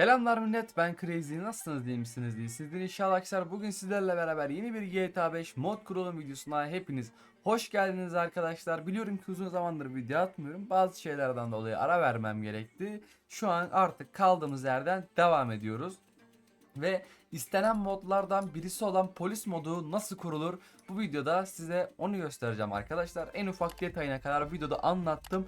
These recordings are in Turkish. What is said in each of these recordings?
Selamlar millet ben Crazy nasılsınız değil misiniz değil sizler inşallah arkadaşlar bugün sizlerle beraber yeni bir GTA 5 mod kurulum videosuna hepiniz hoş geldiniz arkadaşlar. Biliyorum ki uzun zamandır video atmıyorum bazı şeylerden dolayı ara vermem gerekti. Şu an artık kaldığımız yerden devam ediyoruz. Ve istenen modlardan birisi olan polis modu nasıl kurulur? Bu videoda size onu göstereceğim arkadaşlar. En ufak detayına kadar videoda anlattım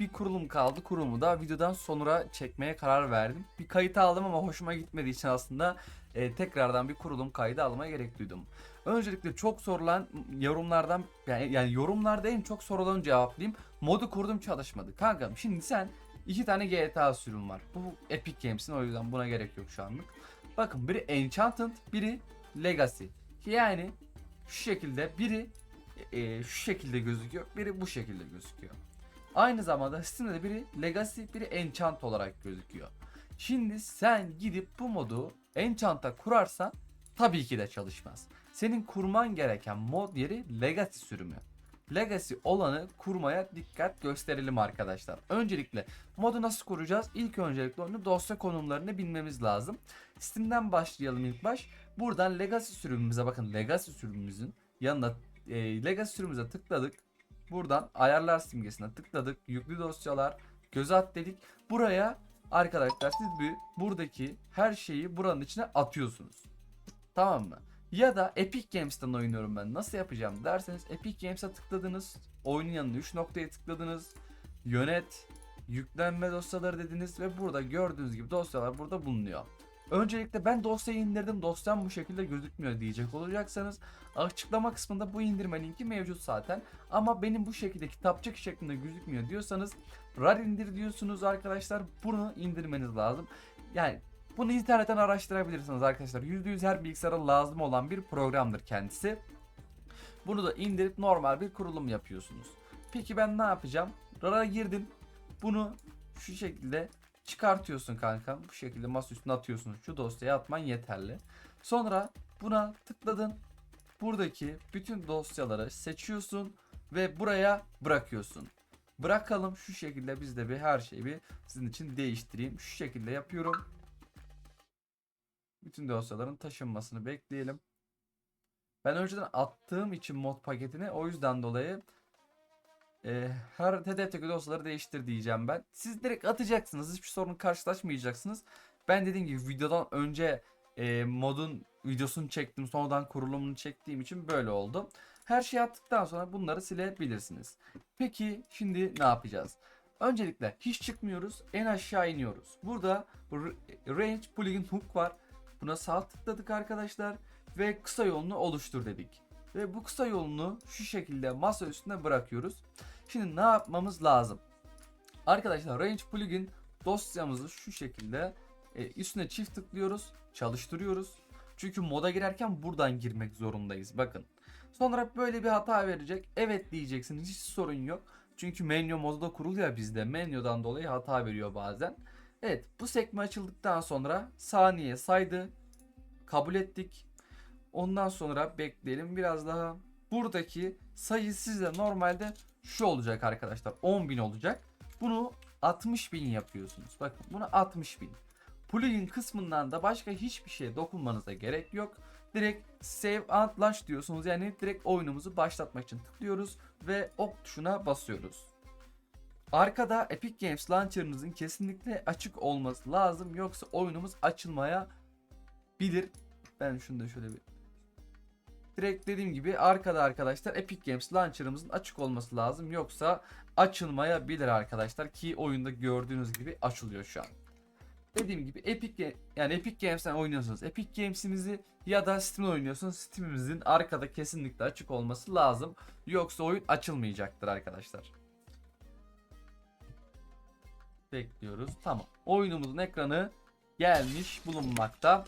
bir kurulum kaldı. Kurulumu da videodan sonra çekmeye karar verdim. Bir kayıt aldım ama hoşuma gitmediği için aslında e, tekrardan bir kurulum kaydı almaya gerek duydum. Öncelikle çok sorulan yorumlardan yani, yani yorumlarda en çok sorulan cevaplayayım. Modu kurdum çalışmadı. Kankam şimdi sen iki tane GTA sürüm var. Bu Epic Games'in o yüzden buna gerek yok şu anlık. Bakın biri Enchanted, biri Legacy. Yani şu şekilde biri e, şu şekilde gözüküyor, biri bu şekilde gözüküyor. Aynı zamanda Steam'de de biri Legacy, biri Enchant olarak gözüküyor. Şimdi sen gidip bu modu Enchant'a kurarsan tabii ki de çalışmaz. Senin kurman gereken mod yeri Legacy sürümü. Legacy olanı kurmaya dikkat gösterelim arkadaşlar. Öncelikle modu nasıl kuracağız? İlk öncelikle onu dosya konumlarını bilmemiz lazım. Steam'den başlayalım ilk baş. Buradan Legacy sürümümüze bakın Legacy sürümümüzün yanına e, Legacy sürümümüze tıkladık. Buradan ayarlar simgesine tıkladık. Yüklü dosyalar göze at dedik. Buraya arkadaşlar siz bir buradaki her şeyi buranın içine atıyorsunuz. Tamam mı? Ya da Epic Games'ten oynuyorum ben. Nasıl yapacağım derseniz Epic Games'e tıkladınız. Oyunun yanına 3 noktaya tıkladınız. Yönet, yüklenme dosyaları dediniz ve burada gördüğünüz gibi dosyalar burada bulunuyor. Öncelikle ben dosyayı indirdim. Dosyam bu şekilde gözükmüyor diyecek olacaksanız açıklama kısmında bu indirme linki mevcut zaten. Ama benim bu şekilde kitapçık şeklinde gözükmüyor diyorsanız RAR indir diyorsunuz arkadaşlar. Bunu indirmeniz lazım. Yani bunu internetten araştırabilirsiniz arkadaşlar. %100 her bilgisayara lazım olan bir programdır kendisi. Bunu da indirip normal bir kurulum yapıyorsunuz. Peki ben ne yapacağım? RAR'a girdim. Bunu şu şekilde çıkartıyorsun kanka. Bu şekilde masa üstüne atıyorsun. Şu dosyaya atman yeterli. Sonra buna tıkladın. Buradaki bütün dosyaları seçiyorsun ve buraya bırakıyorsun. Bırakalım şu şekilde biz de bir her şeyi bir sizin için değiştireyim. Şu şekilde yapıyorum. Bütün dosyaların taşınmasını bekleyelim. Ben önceden attığım için mod paketini o yüzden dolayı e, her hedefteki dosyaları değiştir diyeceğim ben. Siz direkt atacaksınız. Hiçbir sorun karşılaşmayacaksınız. Ben dediğim gibi videodan önce e, modun videosunu çektim. Sonradan kurulumunu çektiğim için böyle oldu. Her şeyi attıktan sonra bunları silebilirsiniz. Peki şimdi ne yapacağız? Öncelikle hiç çıkmıyoruz. En aşağı iniyoruz. Burada Range Plugin Hook var. Buna sağ tıkladık arkadaşlar. Ve kısa yolunu oluştur dedik. Ve bu kısa yolunu şu şekilde masa üstüne bırakıyoruz. Şimdi ne yapmamız lazım? Arkadaşlar Range Plugin dosyamızı şu şekilde e, üstüne çift tıklıyoruz, çalıştırıyoruz. Çünkü moda girerken buradan girmek zorundayız. Bakın. Sonra böyle bir hata verecek. Evet diyeceksiniz. Hiç sorun yok. Çünkü menü modu da kuruluyor bizde. Menüden dolayı hata veriyor bazen. Evet bu sekme açıldıktan sonra saniye saydı. Kabul ettik. Ondan sonra bekleyelim biraz daha. Buradaki sayı sizde normalde şu olacak arkadaşlar. 10.000 olacak. Bunu 60.000 yapıyorsunuz. Bakın bunu 60.000. Plugin kısmından da başka hiçbir şeye dokunmanıza gerek yok. Direkt save and launch diyorsunuz. Yani direkt oyunumuzu başlatmak için tıklıyoruz ve ok tuşuna basıyoruz. Arkada Epic Games Launcher'ınızın kesinlikle açık olması lazım. Yoksa oyunumuz açılmaya bilir. Ben şunu da şöyle bir Direkt dediğim gibi arkada arkadaşlar Epic Games Launcher'ımızın açık olması lazım. Yoksa açılmayabilir arkadaşlar ki oyunda gördüğünüz gibi açılıyor şu an. Dediğim gibi Epic yani Epic Games'ten oynuyorsunuz. Epic Games'inizi ya da Steam'de oynuyorsunuz. Steam'imizin arkada kesinlikle açık olması lazım. Yoksa oyun açılmayacaktır arkadaşlar. Bekliyoruz. Tamam. Oyunumuzun ekranı gelmiş bulunmakta.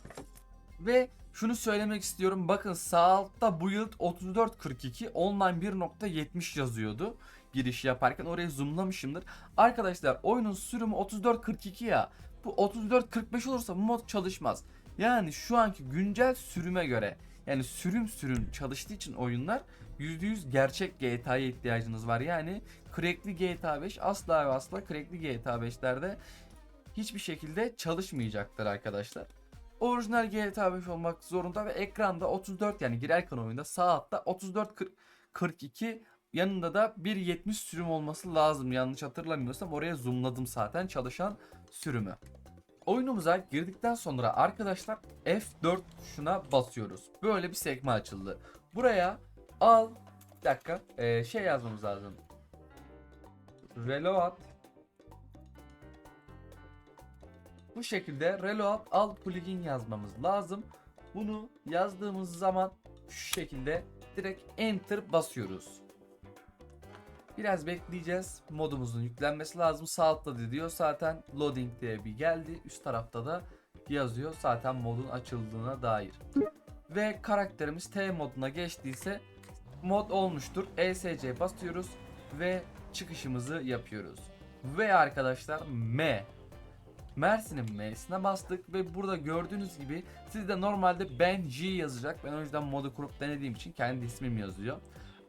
Ve şunu söylemek istiyorum. Bakın sağ altta build 3442 online 1.70 yazıyordu. Giriş yaparken oraya zoomlamışımdır. Arkadaşlar oyunun sürümü 3442 ya. Bu 3445 olursa bu mod çalışmaz. Yani şu anki güncel sürüme göre yani sürüm sürüm çalıştığı için oyunlar %100 gerçek GTA'ya ihtiyacınız var. Yani crackli GTA 5 asla ve asla crackli GTA 5'lerde hiçbir şekilde çalışmayacaktır arkadaşlar. Orijinal GTA 5 olmak zorunda ve ekranda 34 yani girerken oyunda sağ altta 34 40 42 yanında da 1.70 sürüm olması lazım. Yanlış hatırlamıyorsam oraya zoomladım zaten çalışan sürümü. Oyunumuza girdikten sonra arkadaşlar F4 tuşuna basıyoruz. Böyle bir sekme açıldı. Buraya al bir dakika ee, şey yazmamız lazım. Reload Bu şekilde reload al plugin yazmamız lazım. Bunu yazdığımız zaman şu şekilde direkt enter basıyoruz. Biraz bekleyeceğiz. Modumuzun yüklenmesi lazım. Sağ altta diyor zaten loading diye bir geldi. Üst tarafta da yazıyor zaten modun açıldığına dair. Ve karakterimiz T moduna geçtiyse mod olmuştur. ESC basıyoruz ve çıkışımızı yapıyoruz. Ve arkadaşlar M Mersin'in M'sine bastık ve burada gördüğünüz gibi sizde normalde ben G yazacak. Ben o yüzden modu kurup denediğim için kendi ismim yazıyor.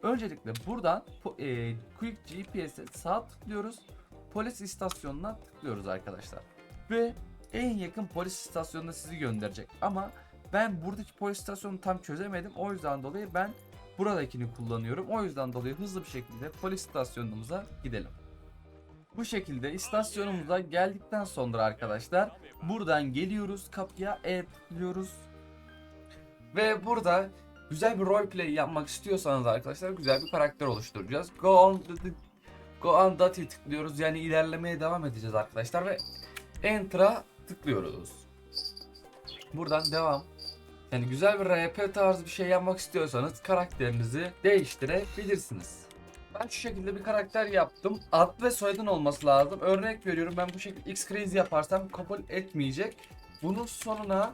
Öncelikle buradan e, Quick GPS'e sağ tıklıyoruz. Polis istasyonuna tıklıyoruz arkadaşlar. Ve en yakın polis istasyonuna sizi gönderecek. Ama ben buradaki polis istasyonunu tam çözemedim. O yüzden dolayı ben buradakini kullanıyorum. O yüzden dolayı hızlı bir şekilde polis istasyonumuza gidelim. Bu şekilde istasyonumuza geldikten sonra arkadaşlar buradan geliyoruz kapıya E tıklıyoruz. Ve burada güzel bir roleplay yapmak istiyorsanız arkadaşlar güzel bir karakter oluşturacağız. Go on Go on Dati tıklıyoruz yani ilerlemeye devam edeceğiz arkadaşlar ve Enter'a tıklıyoruz. Buradan devam. Yani güzel bir RP tarzı bir şey yapmak istiyorsanız karakterinizi değiştirebilirsiniz. Ben şu şekilde bir karakter yaptım. Ad ve soyadın olması lazım. Örnek veriyorum ben bu şekilde X crazy yaparsam kabul etmeyecek. Bunun sonuna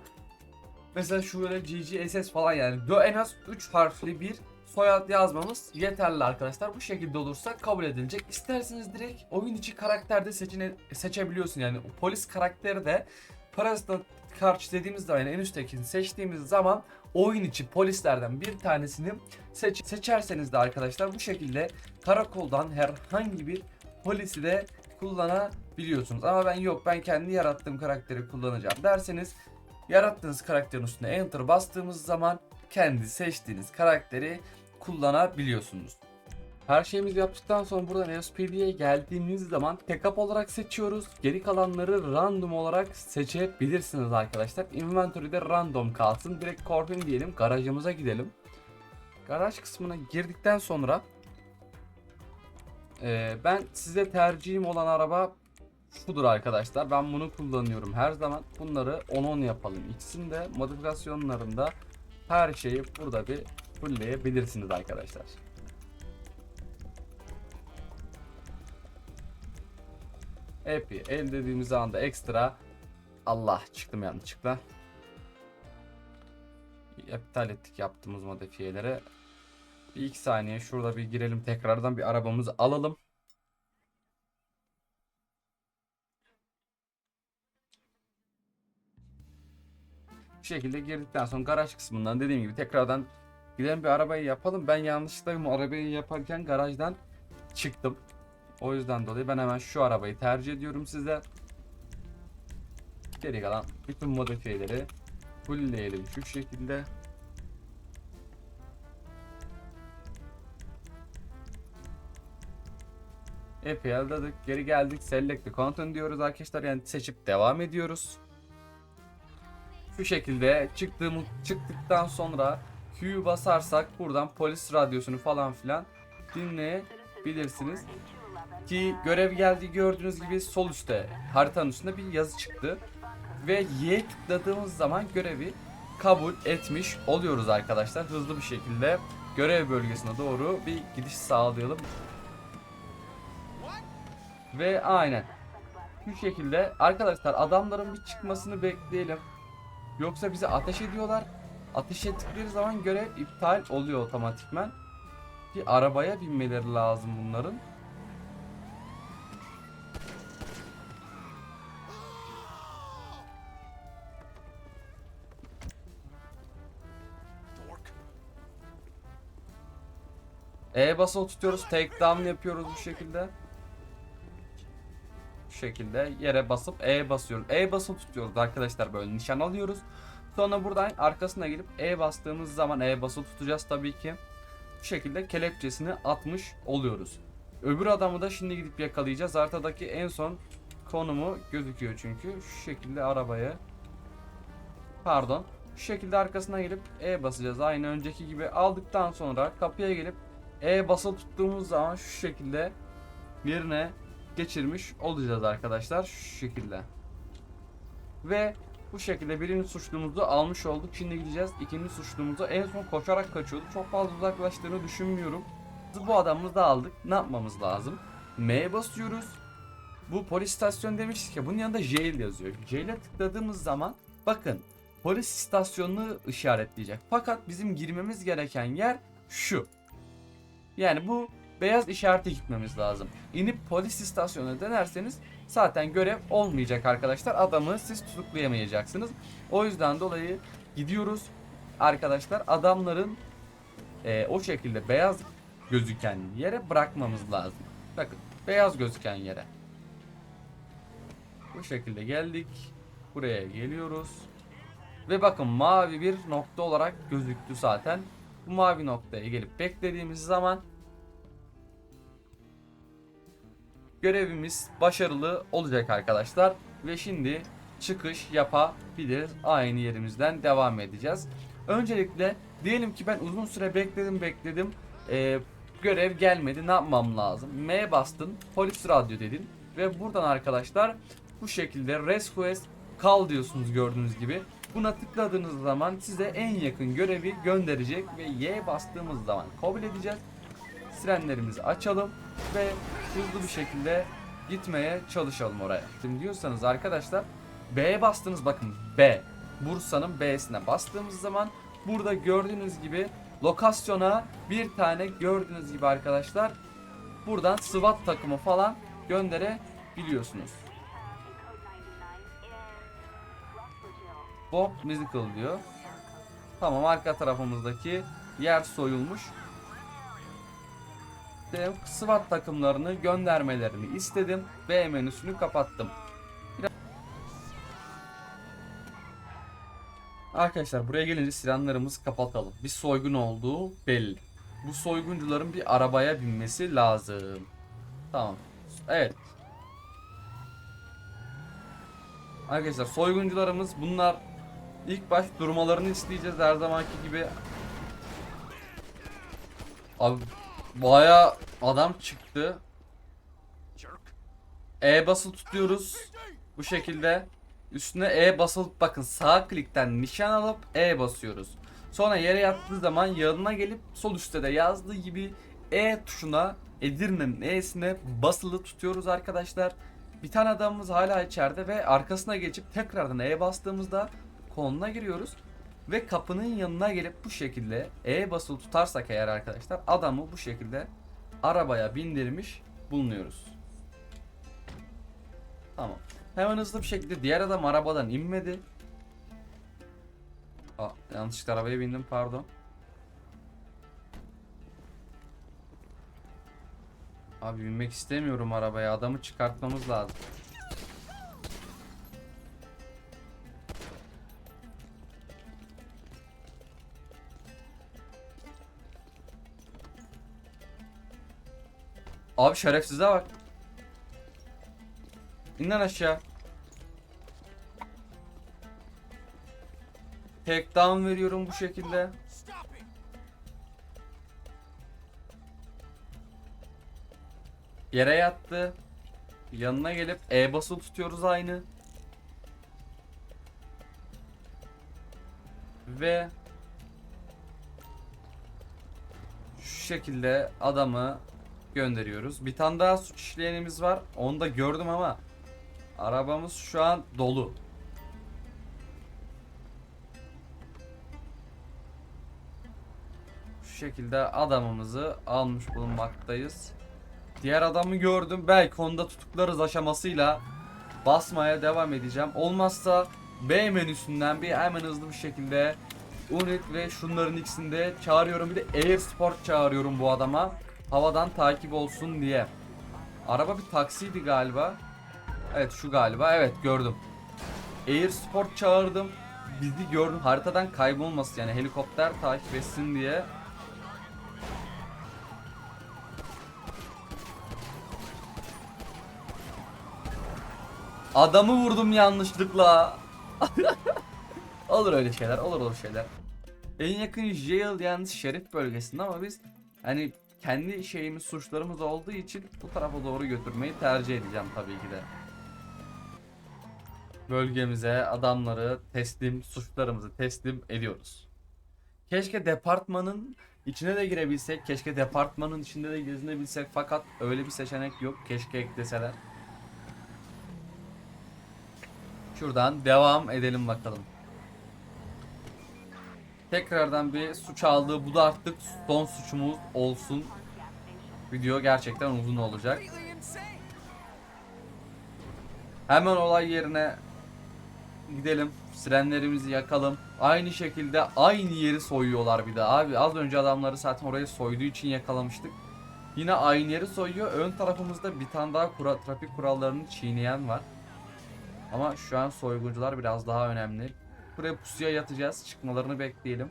mesela şöyle GGSS falan yani en az 3 harfli bir soyad yazmamız yeterli arkadaşlar. Bu şekilde olursa kabul edilecek. İsterseniz direkt oyun içi karakterde seçine, seçebiliyorsun yani polis karakteri de parasına karşı dediğimiz zaman yani en üsttekini seçtiğimiz zaman oyun içi polislerden bir tanesini seç seçerseniz de arkadaşlar bu şekilde karakoldan herhangi bir polisi de kullanabiliyorsunuz. Ama ben yok ben kendi yarattığım karakteri kullanacağım derseniz yarattığınız karakterin üstüne enter bastığımız zaman kendi seçtiğiniz karakteri kullanabiliyorsunuz. Her şeyimizi yaptıktan sonra buradan ESPD'ye geldiğimiz zaman tek up olarak seçiyoruz. Geri kalanları random olarak seçebilirsiniz arkadaşlar. Inventory'de random kalsın. Direkt Corbin diyelim. Garajımıza gidelim. Garaj kısmına girdikten sonra eee, ben size tercihim olan araba şudur arkadaşlar. Ben bunu kullanıyorum her zaman. Bunları 10-10 yapalım. İkisinde modifikasyonlarında her şeyi burada bir fullleyebilirsiniz arkadaşlar. Epi el dediğimiz anda ekstra Allah çıktım yanlışlıkla. İptal ettik yaptığımız modifiyelere. Bir iki saniye şurada bir girelim tekrardan bir arabamızı alalım. Bu şekilde girdikten sonra garaj kısmından dediğim gibi tekrardan gidelim bir arabayı yapalım. Ben yanlışlıkla bu arabayı yaparken garajdan çıktım. O yüzden dolayı ben hemen şu arabayı tercih ediyorum size. Geri kalan bütün modifiyeleri fullleyelim şu şekilde. Epey aldık. Geri geldik. Select the content diyoruz arkadaşlar. Yani seçip devam ediyoruz. Şu şekilde çıktığımız çıktıktan sonra Q'yu basarsak buradan polis radyosunu falan filan dinleyebilirsiniz. Ki görev geldi gördüğünüz gibi sol üstte haritanın üstünde bir yazı çıktı. Ve Y'ye tıkladığımız zaman görevi kabul etmiş oluyoruz arkadaşlar. Hızlı bir şekilde görev bölgesine doğru bir gidiş sağlayalım. Ve aynen. Bu şekilde arkadaşlar adamların bir çıkmasını bekleyelim. Yoksa bizi ateş ediyorlar. Ateş ettikleri zaman görev iptal oluyor otomatikman. Bir arabaya binmeleri lazım bunların. E basılı tutuyoruz. Take down yapıyoruz bu şekilde. Şu şekilde yere basıp E basıyoruz. E basılı tutuyoruz arkadaşlar böyle nişan alıyoruz. Sonra buradan arkasına gelip E bastığımız zaman E basılı tutacağız tabii ki. Bu şekilde kelepçesini atmış oluyoruz. Öbür adamı da şimdi gidip yakalayacağız. Haritadaki en son konumu gözüküyor çünkü. Şu şekilde arabaya pardon şu şekilde arkasına gelip E basacağız. Aynı önceki gibi aldıktan sonra kapıya gelip E basılı tuttuğumuz zaman şu şekilde yerine geçirmiş olacağız arkadaşlar. Şu şekilde. Ve bu şekilde birinci suçlumuzu almış olduk. Şimdi gideceğiz ikinci suçlumuzu. En son koşarak kaçıyordu. Çok fazla uzaklaştığını düşünmüyorum. Bu adamımızı da aldık. Ne yapmamız lazım? M'ye basıyoruz. Bu polis istasyonu demiştik ya bunun yanında jail yazıyor. Jail'e tıkladığımız zaman bakın polis istasyonunu işaretleyecek. Fakat bizim girmemiz gereken yer şu. Yani bu beyaz işarete gitmemiz lazım. İnip polis istasyonuna denerseniz zaten görev olmayacak arkadaşlar. Adamı siz tutuklayamayacaksınız. O yüzden dolayı gidiyoruz arkadaşlar. Adamların e, o şekilde beyaz gözüken yere bırakmamız lazım. Bakın beyaz gözüken yere. Bu şekilde geldik. Buraya geliyoruz. Ve bakın mavi bir nokta olarak gözüktü zaten. Bu mavi noktaya gelip beklediğimiz zaman görevimiz başarılı olacak arkadaşlar. Ve şimdi çıkış yapabiliriz. Aynı yerimizden devam edeceğiz. Öncelikle diyelim ki ben uzun süre bekledim bekledim. Ee, görev gelmedi. Ne yapmam lazım? M bastın. Polis radyo dedin. Ve buradan arkadaşlar bu şekilde request kal diyorsunuz gördüğünüz gibi. Buna tıkladığınız zaman size en yakın görevi gönderecek ve Y bastığımız zaman kabul edeceğiz. Sirenlerimizi açalım ve hızlı bir şekilde gitmeye çalışalım oraya. Şimdi diyorsanız arkadaşlar B'ye bastınız bakın B. Bursa'nın B'sine bastığımız zaman burada gördüğünüz gibi lokasyona bir tane gördüğünüz gibi arkadaşlar buradan SWAT takımı falan gönderebiliyorsunuz. Bob Musical diyor. Tamam arka tarafımızdaki yer soyulmuş. Ve SWAT takımlarını göndermelerini istedim. B menüsünü kapattım. Arkadaşlar buraya gelince silahlarımızı kapatalım. Bir soygun olduğu belli. Bu soyguncuların bir arabaya binmesi lazım. Tamam. Evet. Arkadaşlar soyguncularımız bunlar ilk baş durmalarını isteyeceğiz her zamanki gibi. Abi baya adam çıktı. E basılı tutuyoruz. Bu şekilde. Üstüne E basılıp bakın sağ klikten nişan alıp E basıyoruz. Sonra yere yattığı zaman yanına gelip sol üstte de yazdığı gibi E tuşuna Edirne'nin E'sine basılı tutuyoruz arkadaşlar. Bir tane adamımız hala içeride ve arkasına geçip tekrardan E bastığımızda konuna giriyoruz. Ve kapının yanına gelip bu şekilde E basılı tutarsak eğer arkadaşlar adamı bu şekilde arabaya bindirmiş bulunuyoruz. Tamam. Hemen hızlı bir şekilde diğer adam arabadan inmedi. Aa, yanlışlıkla arabaya bindim pardon. Abi binmek istemiyorum arabaya. Adamı çıkartmamız lazım. Abi şerefsize bak. İn lan aşağı. Take down veriyorum bu şekilde. Yere yattı. Yanına gelip E basılı tutuyoruz aynı. Ve şu şekilde adamı gönderiyoruz. Bir tane daha suç işleyenimiz var. Onu da gördüm ama arabamız şu an dolu. Şu şekilde adamımızı almış bulunmaktayız. Diğer adamı gördüm. Belki onda tutuklarız aşamasıyla basmaya devam edeceğim. Olmazsa B menüsünden bir hemen hızlı bir şekilde Unit ve şunların ikisini de çağırıyorum. Bir de Air Sport çağırıyorum bu adama. Havadan takip olsun diye. Araba bir taksiydi galiba. Evet şu galiba. Evet gördüm. Air Sport çağırdım. Bizi gördüm. Haritadan kaybolması yani helikopter takip etsin diye. Adamı vurdum yanlışlıkla. olur öyle şeyler, olur olur şeyler. En yakın jail yani şerif bölgesinde ama biz hani kendi şeyimiz suçlarımız olduğu için bu tarafa doğru götürmeyi tercih edeceğim tabii ki de. Bölgemize adamları teslim, suçlarımızı teslim ediyoruz. Keşke departmanın içine de girebilsek, keşke departmanın içinde de gezinebilsek fakat öyle bir seçenek yok. Keşke ekleseler. Şuradan devam edelim bakalım. Tekrardan bir suç aldığı bu da artık son suçumuz olsun. Video gerçekten uzun olacak. Hemen olay yerine gidelim. Sirenlerimizi yakalım. Aynı şekilde aynı yeri soyuyorlar bir de. Abi az önce adamları zaten oraya soyduğu için yakalamıştık. Yine aynı yeri soyuyor. Ön tarafımızda bir tane daha kura, trafik kurallarını çiğneyen var. Ama şu an soyguncular biraz daha önemli. Buraya pusuya yatacağız. Çıkmalarını bekleyelim.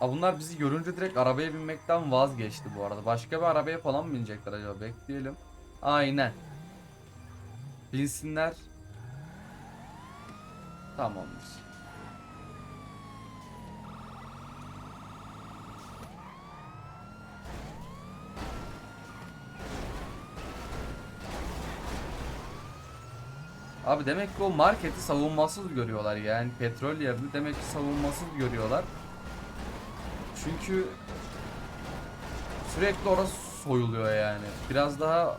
Aa, bunlar bizi görünce direkt arabaya binmekten vazgeçti bu arada. Başka bir arabaya falan mı binecekler acaba? Bekleyelim. Aynen. Binsinler. Tamamdır. Abi demek ki o marketi savunmasız görüyorlar yani petrol yerini demek ki savunmasız görüyorlar. Çünkü sürekli orası soyuluyor yani. Biraz daha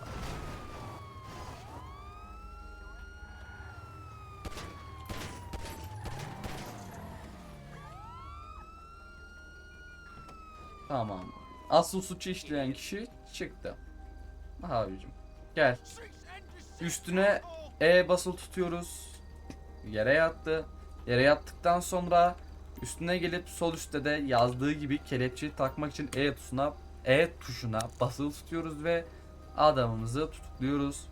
Tamam. Asıl suçu işleyen kişi çıktı. Abicim gel. Üstüne E basılı tutuyoruz. Yere yattı. Yere yattıktan sonra üstüne gelip sol üstte de yazdığı gibi kelepçeyi takmak için E tuşuna E tuşuna basılı tutuyoruz ve adamımızı tutukluyoruz.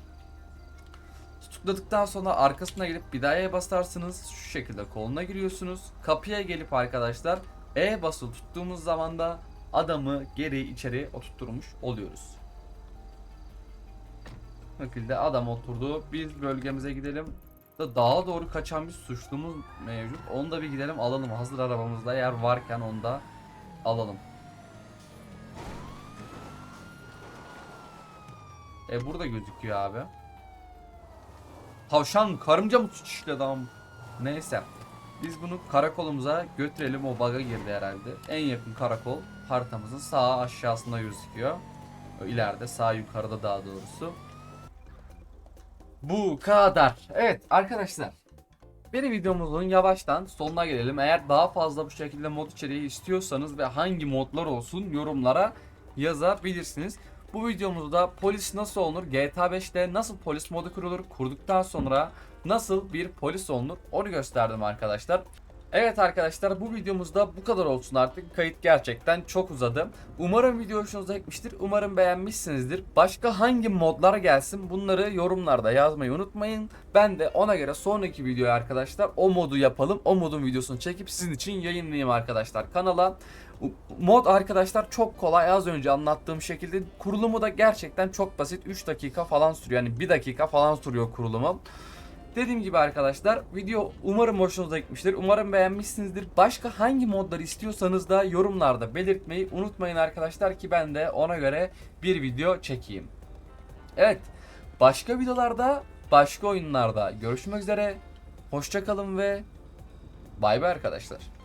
Tutukladıktan sonra arkasına gelip bir daha E basarsınız. Şu şekilde koluna giriyorsunuz. Kapıya gelip arkadaşlar E basılı tuttuğumuz zaman da adamı geri içeri oturtturmuş oluyoruz. Şekilde adam oturdu. Biz bölgemize gidelim. Da dağa doğru kaçan bir suçlumuz mevcut. Onu da bir gidelim alalım. Hazır arabamızda yer varken onu da alalım. E burada gözüküyor abi. Tavşan karınca mı işledi adam? Neyse. Biz bunu karakolumuza götürelim. O baga girdi herhalde. En yakın karakol haritamızın sağ aşağısında gözüküyor. İleride sağ yukarıda daha doğrusu. Bu kadar. Evet arkadaşlar. Bir videomuzun yavaştan sonuna gelelim. Eğer daha fazla bu şekilde mod içeriği istiyorsanız ve hangi modlar olsun yorumlara yazabilirsiniz. Bu videomuzda polis nasıl olunur, GTA 5'te nasıl polis modu kurulur, kurduktan sonra nasıl bir polis olunur onu gösterdim arkadaşlar. Evet arkadaşlar bu videomuzda bu kadar olsun artık. Kayıt gerçekten çok uzadı. Umarım video hoşunuza gitmiştir. Umarım beğenmişsinizdir. Başka hangi modlar gelsin bunları yorumlarda yazmayı unutmayın. Ben de ona göre sonraki videoya arkadaşlar o modu yapalım. O modun videosunu çekip sizin için yayınlayayım arkadaşlar kanala. Mod arkadaşlar çok kolay az önce anlattığım şekilde kurulumu da gerçekten çok basit 3 dakika falan sürüyor yani 1 dakika falan sürüyor kurulumu. Dediğim gibi arkadaşlar video umarım hoşunuza gitmiştir. Umarım beğenmişsinizdir. Başka hangi modlar istiyorsanız da yorumlarda belirtmeyi unutmayın arkadaşlar ki ben de ona göre bir video çekeyim. Evet başka videolarda başka oyunlarda görüşmek üzere. Hoşçakalın ve bay bay arkadaşlar.